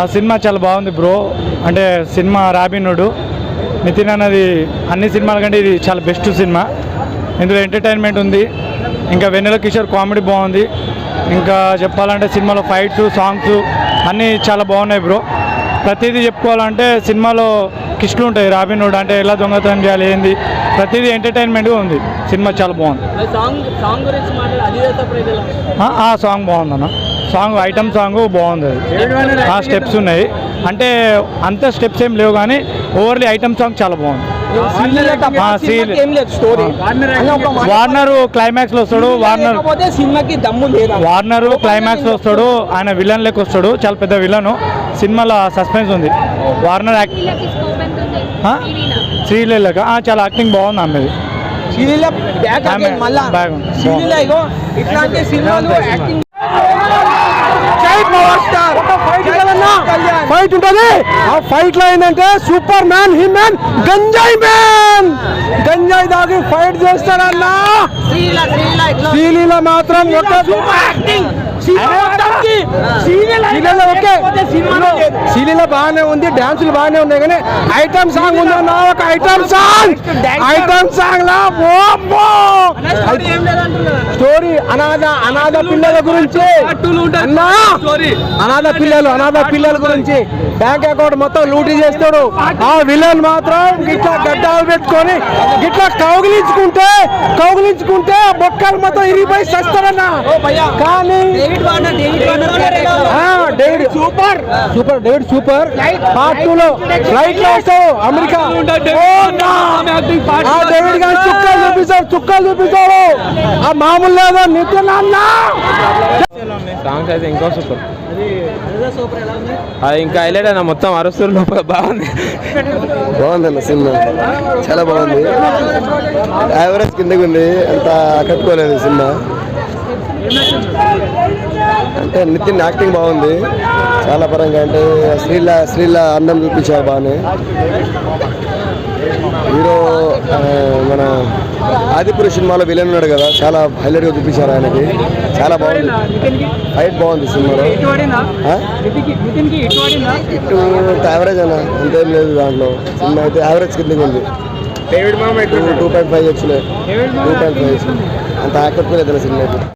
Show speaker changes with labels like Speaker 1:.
Speaker 1: ఆ సినిమా చాలా బాగుంది బ్రో. అంటే సినిమా రాబినుడు. నితిన్ అన్నది అన్ని సినిమాల కంటే ఇది చాలా బెస్ట్ సినిమా. ఇందులో ఎంటర్టైన్మెంట్ ఉంది. ఇంకా వెన్నెల కిషోర్ కామెడీ బాగుంది. ఇంకా చెప్పాలంటే సినిమాలో ఫైట్స్ సాంగ్స్ అన్నీ చాలా బాగున్నాయి బ్రో. ప్రతిదీ చెప్పుకోవాలంటే సినిమాలో కిష్లు ఉంటాయి రాబినుడ్. అంటే ఎలా దొంగతనం చేయాలి ఏంది? ప్రతిదీ ఎంటర్టైన్మెంట్గా ఉంది. సినిమా చాలా బాగుంది.
Speaker 2: సాంగ్
Speaker 1: బాగుందన్న. సాంగ్ ఐటమ్ సాంగ్ బాగుంది. ఆ స్టెప్స్ ఉన్నాయి. అంటే అంత స్టెప్స్ ఏం లేవు కానీ ఓవర్లీ ఐటమ్ సాంగ్ చాలా బాగుంది. ఆ, శ్రీలే-
Speaker 2: ఏం లేదు స్టోరీ
Speaker 1: వార్నర్ క్లైమాక్స్లో వస్తాడు వార్నర్
Speaker 2: సినిమాకి దమ్ము
Speaker 1: వార్నర్ క్లైమాక్స్లో వస్తాడు ఆయన విలన్ లెక్క వస్తాడు చాలా పెద్ద విలన్ సినిమాలో సస్పెన్స్ ఉంది. వార్నర్ శ్రీలేలక ఆ, చాలా యాక్టింగ్ బాగుంది ఆమెది.
Speaker 2: సీరియల్ బ్యాక్
Speaker 1: ఆమె
Speaker 2: మళ్ళా. ఇట్లాంటి సినిమాలు యాక్టింగ్
Speaker 3: ఫైట్ ఉంటుంది. ఆ ఫైట్లో ఏంటంటే సూపర్ మ్యాన్ హీ మ్యాన్ గంజాయి మ్యాన్. గంజాయి దాగి ఫైట్ చేస్తాడన్నా
Speaker 2: శ్రీల శ్రీల ఇట్లా.
Speaker 3: సీలీలో మాత్రం ఒక
Speaker 2: యాక్టింగ్.
Speaker 3: సీలీలో బాగానే ఉంది డాన్సులు బాగానే ఉన్నాయి కానీ ఐటమ్ సాంగ్ ఉందన్న ఒక ఐటమ్ సాంగ్. ఐటమ్ సాంగ్ లా? స్టోరీ అనాథ అనాథ పిల్లల గురించి. అన్నా! అనాథ పిల్లలు అనాథ పిల్లల గురించి. బ్యాంక్ అకౌంట్ మొత్తం లూటీ చేస్తాడు. ఆ విలన్ మాత్రం గిట్లా గడ్డాలు పెట్టుకొని గిట్లా కౌగిలించుకుంటే కౌగిలించుకుంటే ఆ బొక్కలు మొత్తం ఇరిగిపోయి చేస్తాడన్న కానీ
Speaker 2: David
Speaker 3: super. Super David super. Part two లో ఫ్లైట్లో వస్తావు అమెరికా చూపిస్తాడు చుక్కలు చూపిస్తాడు ఆ మామూలు లేదా నితిన్ అన్న
Speaker 4: సాంగ్స్ అయితే ఇంకా సూపర్.
Speaker 2: సూపర్ ఎలా ఉంది?
Speaker 4: అది ఇంకా హైలైట్ అయినా మొత్తం అరుస్తున్న లోపల బాగుంది.
Speaker 5: బాగుందన్న సినిమా. చాలా బాగుంది. యావరేజ్ కిందకి ఉంది అంత కట్టుకోలేదు సినిమా. అంటే నితిన్ యాక్టింగ్ బాగుంది. చాలా పరంగా అంటే శ్రీల శ్రీల అందం చూపించారు బాగానే. హీరో మన ఆదిపురు సినిమాలో విలన్ ఉన్నాడు కదా చాలా హైలైట్గా చూపించారు ఆయనకి. చాలా బాగుంది. ఫైట్ బాగుంది సినిమాలో? ఇటు యావరేజ్ అన్న అంతేం లేదు దాంట్లో. సినిమా అయితే యావరేజ్ కిందకి ఉంది. టూ టూ పాయింట్ ఫైవ్ వచ్చినాయి. టూ పాయింట్ ఫైవ్ అంత ఆకట్టుకోలేదు సినిమా అయితే.